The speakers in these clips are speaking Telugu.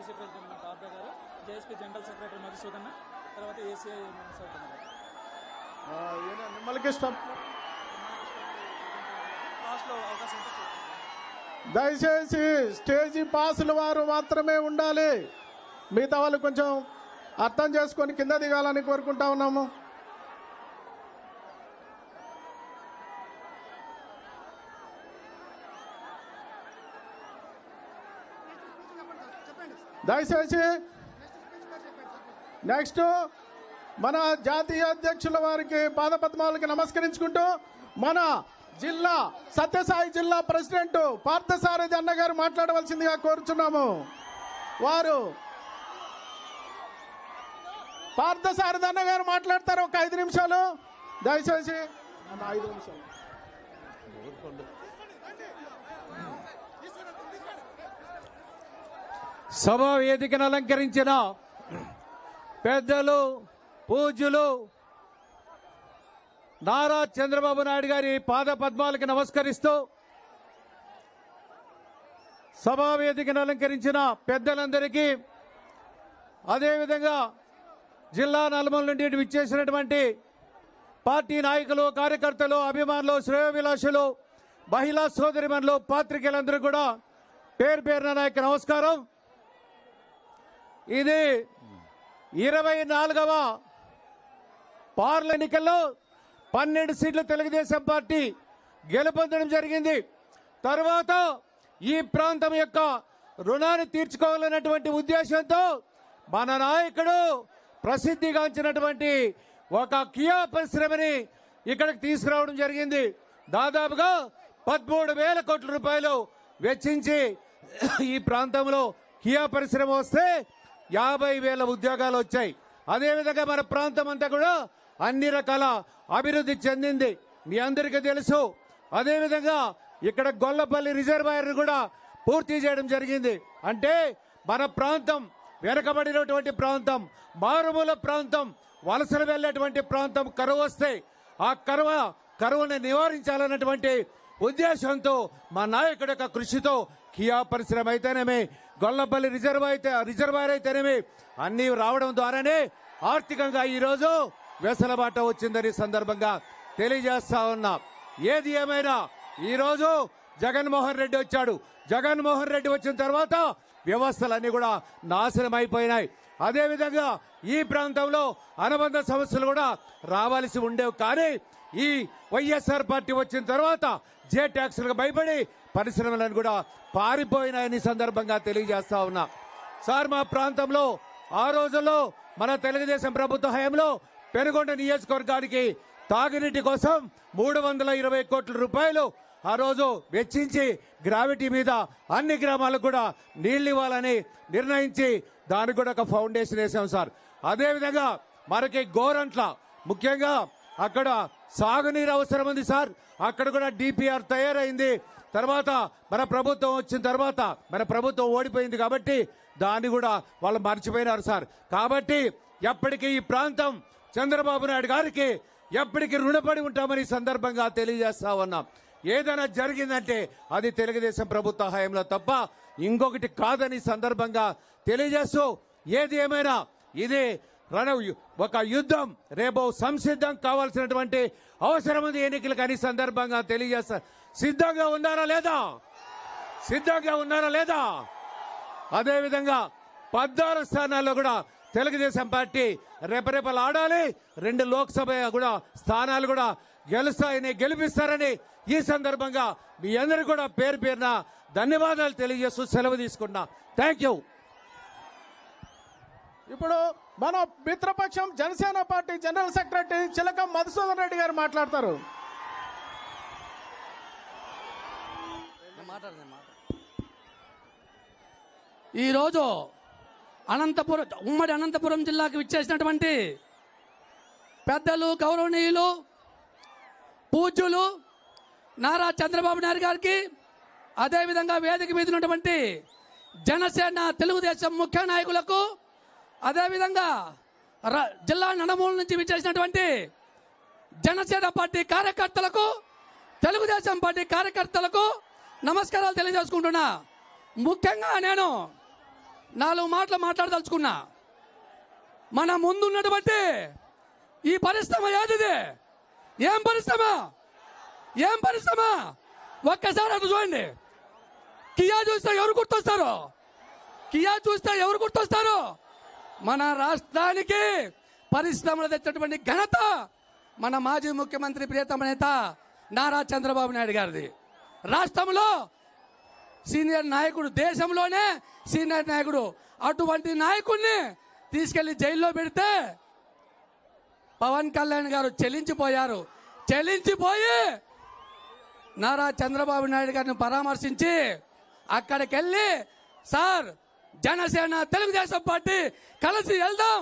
ఈసీ ప్రెసిడెంట్ పాప గారు జేఎస్పీ జనరల్ సెక్రటరీ మధుసూదన్ తర్వాత ఏసీఐ సౌకర్యం గారు. దయచేసి స్టేజీ పాసుల వారు మాత్రమే ఉండాలి. మిగతా వాళ్ళు కొంచెం అర్థం చేసుకొని కింద దిగాలని కోరుకుంటా ఉన్నాము. దయచేసి నెక్స్ట్ మన జాతీయ అధ్యక్షుల వారికి పాదపద్మాలకి నమస్కరించుకుంటూ మన జిల్లా సత్యసాయి జిల్లా ప్రెసిడెంట్ పార్థసారథి అన్న గారు మాట్లాడవలసిందిగా కోరుచున్నాము. వారు పార్థసారథి అన్న గారు మాట్లాడతారు ఒక ఐదు నిమిషాలు. దయచేసి ఐదు నిమిషాలు. సభా వేదికను అలంకరించిన పెద్దలు పూజ్యులు నారా చంద్రబాబు నాయుడు గారి పాద పద్మాలకు నమస్కరిస్తూ సభా వేదికను అలంకరించిన పెద్దలందరికీ అదేవిధంగా జిల్లా నలుమల నుండి విచ్చేసినటువంటి పార్టీ నాయకులు కార్యకర్తలు అభిమానులు శ్రేయోభిలాషులు మహిళా సోదరిమణులు పాత్రికేయులందరూ కూడా పేరు పేరున నాయకు నమస్కారం. ఇది ఇరవై నాలుగవ పార్ల ఎన్నికల్లో పన్నెండు సీట్లు తెలుగుదేశం పార్టీ గెలుపొందడం జరిగింది. తర్వాత ఈ ప్రాంతం యొక్క రుణాన్ని తీర్చుకోవాలన్నటువంటి ఉద్దేశంతో మన నాయకుడు ప్రసిద్ధిగాంచినటువంటి ఒక కియా పరిశ్రమని ఇక్కడికి తీసుకురావడం జరిగింది. దాదాపుగా పదమూడు వేల కోట్ల రూపాయలు వెచ్చించి ఈ ప్రాంతంలో కియా పరిశ్రమ వస్తే యాభై వేల ఉద్యోగాలు వచ్చాయి. అదేవిధంగా మన ప్రాంతం అంతా కూడా అన్ని రకాల అభివృద్ధి చెందింది. మీ అందరికీ తెలుసు. అదేవిధంగా ఇక్కడ గొల్లపల్లి రిజర్వాయర్ కూడా పూర్తి చేయడం జరిగింది. అంటే మన ప్రాంతం వెనకబడినటువంటి ప్రాంతం మారుమూల ప్రాంతం వలసలు వెళ్ళేటువంటి ప్రాంతం కరువు వస్తే ఆ కరువ కరువుని నివారించాలన్నటువంటి ఉద్దేశంతో మా నాయకుడి యొక్క కృషితో కియా పరిశ్రమ అయితేనేమి గొల్లపల్లి రిజర్వ్ అయితే రిజర్వాయర్ అయితేనేమి అన్ని రావడం ద్వారానే ఆర్థికంగా ఈరోజు వెసలబాట వచ్చిందని సందర్భంగా తెలియజేస్తా ఉన్నా. ఏది ఏమైనా ఈరోజు జగన్మోహన్ రెడ్డి వచ్చాడు. జగన్మోహన్ రెడ్డి వచ్చిన తర్వాత వ్యవస్థలన్నీ కూడా నాశనం అయిపోయినాయి అదేవిధంగా ఈ ప్రాంతంలో అనుబంధ సమస్యలు కూడా రావాల్సి ఉండేవి. కానీ ఈ వైఎస్ఆర్ పార్టీ వచ్చిన తర్వాత జే ట్యాక్సులకు భయపడి పరిశ్రమలను కూడా పారిపోయినాయని సందర్భంగా తెలియజేస్తా ఉన్నా. సార్ మా ప్రాంతంలో ఆ రోజుల్లో మన తెలుగుదేశం ప్రభుత్వ హయాంలో పెనుగొండ నియోజకవర్గానికి తాగునీటి కోసం మూడు వందల ఇరవై కోట్ల రూపాయలు ఆ రోజు వెచ్చించి గ్రావిటీ మీద అన్ని గ్రామాలకు కూడా నీళ్ళు ఇవ్వాలని నిర్ణయించి దానికి కూడా ఒక ఫౌండేషన్ వేసాం సార్. అదేవిధంగా మనకి గోరంట్ల ముఖ్యంగా అక్కడ సాగునీరు అవసరం ఉంది సార్. అక్కడ కూడా డిపిఆర్ తయారైంది. తర్వాత మన ప్రభుత్వం వచ్చిన తర్వాత మన ప్రభుత్వం ఓడిపోయింది కాబట్టి దాన్ని కూడా వాళ్ళు మర్చిపోయినారు సార్. కాబట్టి ఎప్పటికీ ఈ ప్రాంతం చంద్రబాబు నాయుడు గారికి ఎప్పటికీ రుణపడి ఉంటామని సందర్భంగా తెలియజేస్తా ఉన్నాం. ఏదైనా జరిగిందంటే అది తెలుగుదేశం ప్రభుత్వ హయాంలో తప్ప ఇంకొకటి కాదని సందర్భంగా తెలియజేస్తూ ఏది ఏమైనా ఇది రణ ఒక యుద్ధం రేపు సంసిద్ధం కావాల్సినటువంటి అవసరం ఉంది ఎన్నికలకు అని సందర్భంగా తెలియజేస్తా సిద్ధంగా ఉన్నారా లేదా? సిద్ధంగా ఉన్నారా లేదా? అదేవిధంగా పద్నాలుగు స్థానాల్లో కూడా తెలుగుదేశం పార్టీ రేపరేపలు ఆడాలి రెండు లోక్సభ కూడా స్థానాలు కూడా గెలుస్తాయని గెలిపిస్తారని ఈ సందర్భంగా మీ అందరికీ కూడా పేరు పేరున ధన్యవాదాలు తెలియజేస్తూ సెలవు తీసుకున్నా థ్యాంక్ యూ ఇప్పుడు మన మిత్రపక్షం Janasena party general secretary Chilakam Madhusudan Reddy garu మాట్లాడతారు. ఈరోజు అనంతపురం ఉమ్మడి అనంతపురం జిల్లాకు విచ్చేసినటువంటి పెద్దలు గౌరవనీయులు పూజ్యులు నారా చంద్రబాబు నాయుడు గారికి అదేవిధంగా వేదిక మీద ఉన్నటువంటి జనసేన తెలుగుదేశం ముఖ్య నాయకులకు అదేవిధంగా ర- జిల్లా నడమూల నుంచి విచ్చేసినటువంటి జనసేన పార్టీ కార్యకర్తలకు తెలుగుదేశం పార్టీ కార్యకర్తలకు నమస్కారాలు తెలియజేసుకుంటున్నా. ముఖ్యంగా నేను నాలుగు మాటలు మాట్లాడదలుచుకున్నా. మన ముందున్నటువంటి ఈ పరిశ్రమ ఏదిది? ఏం పరిశ్రమ? ఏం పరిశ్రమ? ఒక్కసారి అటు చూడండి. కియా చూస్తే ఎవరు గుర్తొస్తారు? కియా చూస్తే ఎవరు గుర్తొస్తారు? మన రాష్ట్రానికి పరిశ్రమలు తెచ్చినటువంటి ఘనత మన మాజీ ముఖ్యమంత్రి ప్రియతమ నేత నారా చంద్రబాబు నాయుడు గారిది. రాష్ట్రంలో సీనియర్ నాయకుడు దేశంలోనే సీనియర్ నాయకుడు. అటువంటి నాయకుడిని తీసుకెళ్ళి జైల్లో పెడితే పవన్ కళ్యాణ్ గారు చెలించిపోయారు. చెల్లించిపోయి నారా చంద్రబాబు నాయుడు గారిని పరామర్శించి అక్కడికి వెళ్ళి సార్ జనసేన తెలుగుదేశం పార్టీ కలిసి వెళ్దాం.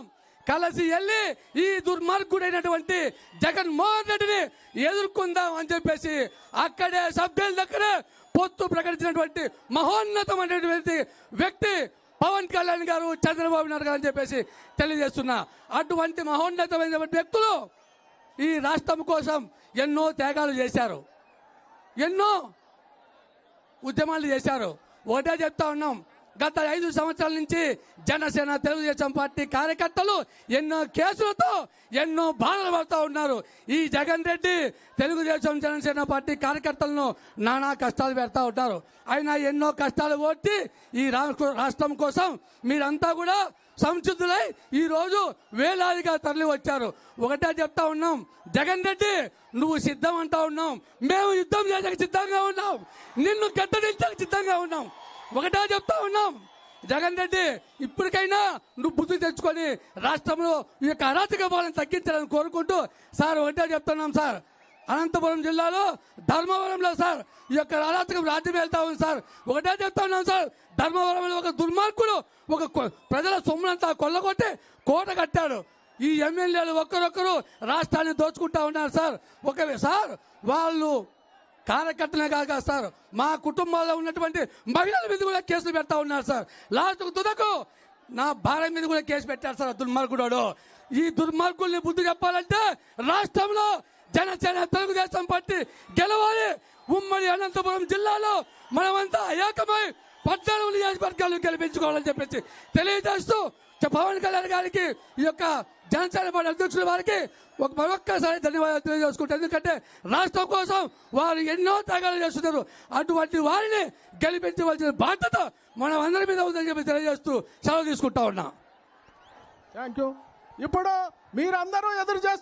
కలిసి వెళ్ళి ఈ దుర్మార్గుడైనటువంటి జగన్మోహన్ రెడ్డిని ఎదుర్కొందాం అని చెప్పేసి అక్కడే సభ్యుల దగ్గర పొత్తు ప్రకటించినటువంటి మహోన్నతమైనటువంటి వ్యక్తి పవన్ కళ్యాణ్ గారు చంద్రబాబు నాయుడు గారు అని చెప్పేసి తెలియజేస్తున్నా. అటువంటి మహోన్నతమైనటువంటి వ్యక్తులు ఈ రాష్ట్రం కోసం ఎన్నో త్యాగాలు చేశారు. ఎన్నో ఉద్యమాలు చేశారు. ఒకటే చెప్తా ఉన్నాం. గత ఐదు సంవత్సరాల నుంచి జనసేన తెలుగుదేశం పార్టీ కార్యకర్తలు ఎన్నో కేసులతో ఎన్నో బాధలు పడుతూ ఉన్నారు. ఈ జగన్ రెడ్డి తెలుగుదేశం జనసేన పార్టీ కార్యకర్తలను నానా కష్టాలు పెడతా ఉంటారు. అయినా ఎన్నో కష్టాలు ఓర్చి ఈ రాష్ట్రం కోసం మీరంతా కూడా సంసిద్ధులై ఈ రోజు వేలాదిగా తరలి వచ్చారు. ఒకటే చెప్తా ఉన్నాం జగన్ రెడ్డి నువ్వు సిద్ధం అంటా ఉన్నాం. మేము యుద్ధం చేయడానికి సిద్ధంగా ఉన్నాం. నిన్ను గద్దడించడానికి సిద్ధంగా ఉన్నాం. ఒకటో చెప్తా ఉన్నాం. జగన్ రెడ్డి ఇప్పటికైనా నువ్వు బుద్ధి తెచ్చుకొని రాష్ట్రంలో ఈ యొక్క అరాచక పాలన తగ్గించాలని కోరుకుంటూ సార్ ఒకటే చెప్తున్నాం సార్. అనంతపురం జిల్లాలో ధర్మవరంలో సార్ ఈ యొక్క అరాచకం రాజ్యం వెళ్తా ఉంది సార్. ఒకటే చెప్తా ఉన్నాం సార్. ధర్మవరంలో ఒక దుర్మార్గుడు ఒక ప్రజల సొమ్మునంతా కొల్లగొట్టి కోట కట్టాడు. ఈ ఎమ్మెల్యేలు ఒక్కరొక్కరు రాష్ట్రాన్ని దోచుకుంటా ఉన్నారు సార్. ఒక సార్ వాళ్ళు కార్యకర్తలే కాక సార్. మా కుటుంబాల్లో ఉన్నటువంటి మహిళల మీద కూడా కేసులు పెడతా ఉన్నారు సార్. లాస్ట్ తుదకు నా భార్య మీద కూడా కేసు పెట్టారు సార్ దుర్మార్గుడు ఈ దుర్మార్గుల్ని బుద్ధి చెప్పాలంటే రాష్ట్రంలో జనసేన తెలుగుదేశం పార్టీ గెలవాలి. ఉమ్మడి అనంతపురం జిల్లాలో మనమంతా ఏకమై పద్నాలుగు నియోజకవర్గాలు గెలిపించుకోవాలని చెప్పేసి తెలియజేస్తూ పవన్ కళ్యాణ్ గారికి ఈ యొక్క జనసేన పార్టీ అధ్యక్షుల వారికి ఒక మరొక్కసారి ధన్యవాదాలు తెలియజేసుకుంటారు ఎందుకంటే రాష్ట్రం కోసం వారు ఎన్నో త్యాగాలు చేస్తున్నారు. అటువంటి వారిని గెలిపించవలసిన బాధ్యత మనం అందరి మీద ఉందని చెప్పి తెలియజేస్తూ సెలవు తీసుకుంటా ఉన్నాం. థ్యాంక్ యూ ఇప్పుడు మీరందరూ ఎదురు చేస్తున్నారు